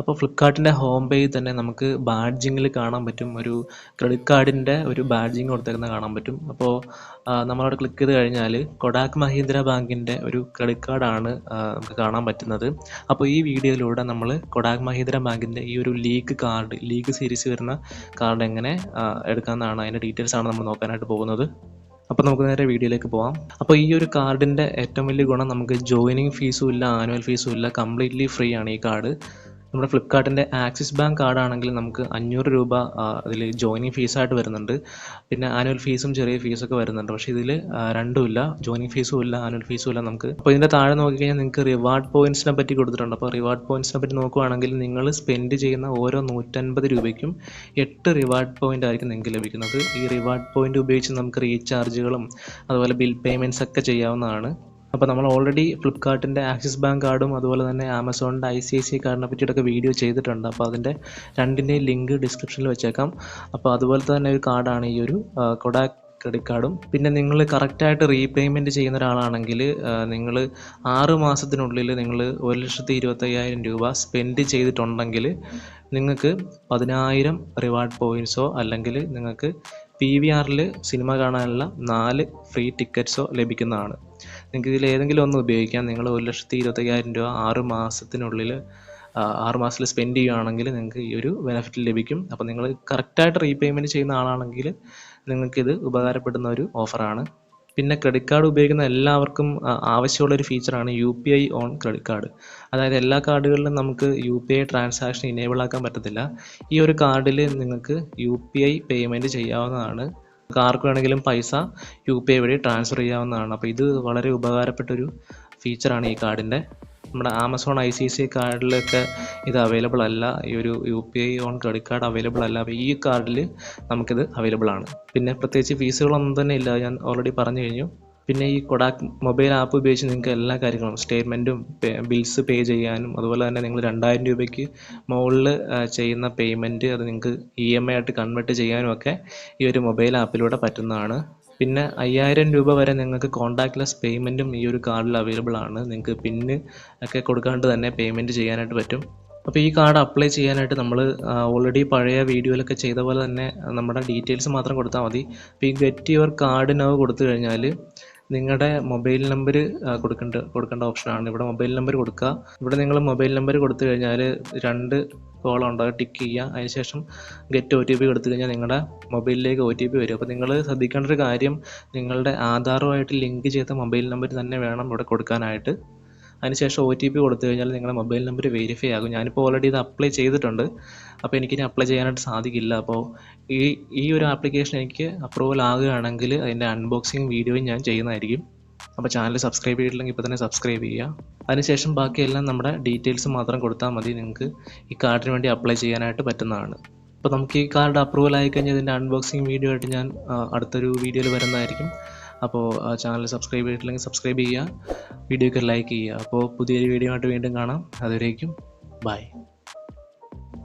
അപ്പോൾ ഫ്ലിപ്കാർട്ടിന്റെ ഹോം പേജിൽ തന്നെ നമുക്ക് ബാഡ്ജിങ്ങിൽ കാണാൻ പറ്റും. ഒരു ക്രെഡിറ്റ് കാർഡിന്റെ ഒരു ബാഡ്ജിങ് കൊടുത്തേക്കുന്നത് കാണാൻ പറ്റും. അപ്പോൾ നമ്മളവിടെ ക്ലിക്ക് ചെയ്ത് കഴിഞ്ഞാൽ കൊഡാക് മഹീന്ദ്ര ബാങ്കിന്റെ ഒരു ക്രെഡിറ്റ് കാർഡാണ് നമുക്ക് കാണാൻ പറ്റുന്നത്. അപ്പോൾ ഈ വീഡിയോയിലൂടെ നമ്മൾ കൊഡാക് മഹീന്ദ്ര ബാങ്കിന്റെ ഈ ഒരു ലീഗ് കാർഡ് ലീഗ് സീരീസ് വരുന്ന കാർഡ് എങ്ങനെ എടുക്കാമെന്നാണ് അതിന്റെ ഡീറ്റെയിൽസ് ആണ് നമ്മൾ നോക്കാനായിട്ട് പോകുന്നത്. അപ്പോൾ നമുക്ക് നേരെ വീഡിയോയിലേക്ക് പോകാം അപ്പോൾ ഈ ഒരു കാർഡിന്റെ ഏറ്റവും വലിയ ഗുണം നമുക്ക് ജോയിനിങ് ഫീസും ഇല്ല ആനുവൽ ഫീസും ഇല്ല കംപ്ലീറ്റ്ലി ഫ്രീ ആണ് ഈ കാർഡ് നമ്മുടെ ഫ്ലിപ്കാർട്ടിന്റെ ആക്സിസ് ബാങ്ക് കാർഡാണെങ്കിൽ നമുക്ക് അഞ്ഞൂറ് രൂപ അതിൽ ജോയിനിങ് ഫീസായിട്ട് വരുന്നുണ്ട്. പിന്നെ ആനുവൽ ഫീസും ചെറിയ ഫീസൊക്കെ വരുന്നുണ്ട്. പക്ഷേ ഇതിൽ രണ്ടുമില്ല ജോയിനിങ് ഫീസും ഇല്ല ആനുവൽ ഫീസും ഇല്ല നമുക്ക്. അപ്പോൾ ഇതിന്റെ താഴെ നോക്കിക്കഴിഞ്ഞാൽ നിങ്ങൾക്ക് റിവാർഡ് പോയിന്റ്സിനെ പറ്റി കൊടുത്തിട്ടുണ്ട്. അപ്പോൾ റിവാർഡ് പോയിന്റ്സിനെ പറ്റി നോക്കുവാണെങ്കിൽ നിങ്ങൾ സ്പെൻഡ് ചെയ്യുന്ന ഓരോ നൂറ്റൻപത് രൂപയ്ക്കും എട്ട് റിവാർഡ് പോയിന്റ് ആയിരിക്കും നിങ്ങൾക്ക് ലഭിക്കുന്നത്. ഈ റിവാർഡ് പോയിന്റ് ഉപയോഗിച്ച് നമുക്ക് റീചാർജുകളും അതുപോലെ ബിൽ പേയ്മെന്റ്സ് ഒക്കെ ചെയ്യാവുന്നതാണ്. അപ്പോൾ നമ്മൾ ഓൾറെഡി ഫ്ലിപ്കാർട്ടിന്റെ ആക്സിസ് ബാങ്ക് കാർഡും അതുപോലെ തന്നെ ആമസോണിന്റെ ഐ സി ഐ സി കാർഡിനെ പറ്റിയിട്ടൊക്കെ വീഡിയോ ചെയ്തിട്ടുണ്ട്. അപ്പോൾ അതിന്റെ രണ്ടിന്റെയും ലിങ്ക് ഡിസ്ക്രിപ്ഷനിൽ വെച്ചേക്കാം. അപ്പോൾ അതുപോലെ തന്നെ ഒരു കാർഡാണ് ഈ ഒരു കൊഡാക് ക്രെഡിറ്റ് കാർഡും പിന്നെ നിങ്ങൾ കറക്റ്റായിട്ട് റീപേയ്മെന്റ് ചെയ്യുന്ന ഒരാളാണെങ്കിൽ നിങ്ങൾ ആറ് മാസത്തിനുള്ളിൽ നിങ്ങൾ ഒരു ലക്ഷത്തി ഇരുപത്തയ്യായിരം രൂപ സ്പെൻഡ് ചെയ്തിട്ടുണ്ടെങ്കിൽ നിങ്ങൾക്ക് പതിനായിരം റിവാർഡ് പോയിന്റ്സോ അല്ലെങ്കിൽ നിങ്ങൾക്ക് പി വി ആറിൽ സിനിമ കാണാനുള്ള നാല് ഫ്രീ ടിക്കറ്റ്സോ ലഭിക്കുന്നതാണ്. നിങ്ങൾക്ക് ഇതിൽ ഏതെങ്കിലും ഒന്ന് ഉപയോഗിക്കാം. നിങ്ങൾ ഒരു ലക്ഷത്തി ഇരുപത്തയ്യായിരം രൂപ ആറ് മാസത്തിനുള്ളിൽ ആറ് മാസത്തിൽ സ്പെൻഡ് ചെയ്യുകയാണെങ്കിൽ നിങ്ങൾക്ക് ഈ ഒരു ബെനഫിറ്റ് ലഭിക്കും. അപ്പോൾ നിങ്ങൾ കറക്റ്റായിട്ട് റീപേയ്മെന്റ് ചെയ്യുന്ന ആളാണെങ്കിൽ നിങ്ങൾക്കിത് ഉപകാരപ്പെടുന്ന ഒരു ഓഫറാണ് പിന്നെ ക്രെഡിറ്റ് കാർഡ് ഉപയോഗിക്കുന്ന എല്ലാവർക്കും ആവശ്യമുള്ള ഒരു ഫീച്ചറാണ് U P I on credit card അതായത് എല്ലാ കാർഡുകളിലും നമുക്ക് U P I transaction enable ആക്കാൻ പറ്റത്തില്ല. ഈ ഒരു കാർഡിൽ നിങ്ങൾക്ക് യു പി ഐ പേയ്മെന്റ് ചെയ്യാവുന്നതാണ്. നമുക്ക് ആർക്ക് വേണമെങ്കിലും പൈസ യു പി ഐ വഴി ട്രാൻസ്ഫർ ചെയ്യാവുന്നതാണ്. അപ്പോൾ ഇത് വളരെ ഉപകാരപ്പെട്ടൊരു ഫീച്ചറാണ് ഈ കാർഡിന്റെ. നമ്മുടെ ആമസോൺ ഐ സി സി കാർഡിലൊക്കെ ഇത് അവൈലബിൾ അല്ല. ഈ ഒരു U P I on credit card available അല്ല. അപ്പോൾ ഈ കാർഡിൽ നമുക്കിത് അവൈലബിൾ ആണ്. പിന്നെ പ്രത്യേകിച്ച് ഫീസുകളൊന്നും തന്നെ ഇല്ല. ഞാൻ ഓൾറെഡി പറഞ്ഞു കഴിഞ്ഞു. പിന്നെ ഈ കൊഡാക് മൊബൈൽ ആപ്പ് ഉപയോഗിച്ച് നിങ്ങൾക്ക് എല്ലാ കാര്യങ്ങളും സ്റ്റേറ്റ്മെന്റും ബിൽസ് പേ ചെയ്യാനും അതുപോലെ തന്നെ നിങ്ങൾ രണ്ടായിരം രൂപയ്ക്ക് മുകളിൽ ചെയ്യുന്ന പേയ്മെന്റ് അത് നിങ്ങൾക്ക് ഇ എം ഐ ആയിട്ട് കൺവേർട്ട് ചെയ്യാനും ഒക്കെ ഈ ഒരു മൊബൈൽ ആപ്പിലൂടെ പറ്റുന്നതാണ്. പിന്നെ അയ്യായിരം രൂപ വരെ നിങ്ങൾക്ക് കോൺടാക്ട്ലെസ് പേയ്മെന്റും ഈ ഒരു കാർഡിൽ അവൈലബിൾ ആണ്. നിങ്ങൾക്ക് പിന്ന് ഒക്കെ കൊടുക്കാണ്ട് തന്നെ പേയ്മെന്റ് ചെയ്യാനായിട്ട് പറ്റും. അപ്പോൾ ഈ കാർഡ് അപ്ലൈ ചെയ്യാനായിട്ട് നമ്മൾ ഓൾറെഡി പഴയ വീഡിയോയിലൊക്കെ ചെയ്ത പോലെ തന്നെ നമ്മുടെ ഡീറ്റെയിൽസ് മാത്രം കൊടുത്താൽ മതി. അപ്പോൾ ഈ ഗെറ്റ് യുവർ കാർഡ് കൊടുത്തു കഴിഞ്ഞാൽ നിങ്ങളുടെ മൊബൈൽ നമ്പർ കൊടുക്കേണ്ട കൊടുക്കേണ്ട ഓപ്ഷനാണ്. ഇവിടെ മൊബൈൽ നമ്പർ കൊടുക്കുക ഇവിടെ നിങ്ങൾ മൊബൈൽ നമ്പർ കൊടുത്തു കഴിഞ്ഞാൽ രണ്ട് കോളം ഉണ്ട്? അത് ടിക്ക് ചെയ്യുക അതിനുശേഷം ഗെറ്റ് ഒ ടി പി കൊടുത്തു കഴിഞ്ഞാൽ നിങ്ങളുടെ മൊബൈലിലേക്ക് ഒ ടി പി വരും. അപ്പോൾ നിങ്ങൾ ശ്രദ്ധിക്കേണ്ട ഒരു കാര്യം നിങ്ങളുടെ ആധാറുമായിട്ട് ലിങ്ക് ചെയ്ത മൊബൈൽ നമ്പർ തന്നെ വേണം ഇവിടെ കൊടുക്കാനായിട്ട്. അതിനുശേഷം ഒ ടി പി കൊടുത്തു കഴിഞ്ഞാൽ നിങ്ങളുടെ മൊബൈൽ നമ്പർ വെരിഫൈ ആകും. ഞാനിപ്പോൾ ഓൾറെഡി ഇത് അപ്ലൈ ചെയ്തിട്ടുണ്ട്. അപ്പോൾ എനിക്കിനി അപ്ലൈ ചെയ്യാനായിട്ട് സാധിക്കില്ല. അപ്പോൾ ഈ ഈ ഒരു ആപ്ലിക്കേഷൻ എനിക്ക് അപ്രൂവൽ ആകുകയാണെങ്കിൽ അതിന്റെ അൺബോക്സിങ് വീഡിയോയും ഞാൻ ചെയ്യുന്നതായിരിക്കും. അപ്പോൾ ചാനൽ സബ്സ്ക്രൈബ് ചെയ്തിട്ടില്ലെങ്കിൽ ഇപ്പോൾ തന്നെ സബ്സ്ക്രൈബ് ചെയ്യുക. അതിനുശേഷം ബാക്കിയെല്ലാം നമ്മുടെ ഡീറ്റെയിൽസ് മാത്രം കൊടുത്താൽ മതി. നിങ്ങൾക്ക് ഈ കാർഡിന് വേണ്ടി അപ്ലൈ ചെയ്യാനായിട്ട് പറ്റുന്നതാണ്. അപ്പോൾ നമുക്ക് ഈ കാർഡ് അപ്രൂവൽ ആയിക്കഴിഞ്ഞാൽ ഇതിന്റെ അൺബോക്സിങ് വീഡിയോ ആയിട്ട് ഞാൻ അടുത്തൊരു വീഡിയോയിൽ വരുന്നതായിരിക്കും. അപ്പോൾ ചാനൽ സബ്സ്ക്രൈബ് ചെയ്തിട്ടില്ലെങ്കിൽ സബ്സ്ക്രൈബ് ചെയ്യുക വീഡിയോയ്ക്ക് ലൈക്ക് ചെയ്യുക. അപ്പോൾ പുതിയൊരു വീഡിയോ ആയിട്ട് വീണ്ടും കാണാം. അതുവരേക്കും ബൈ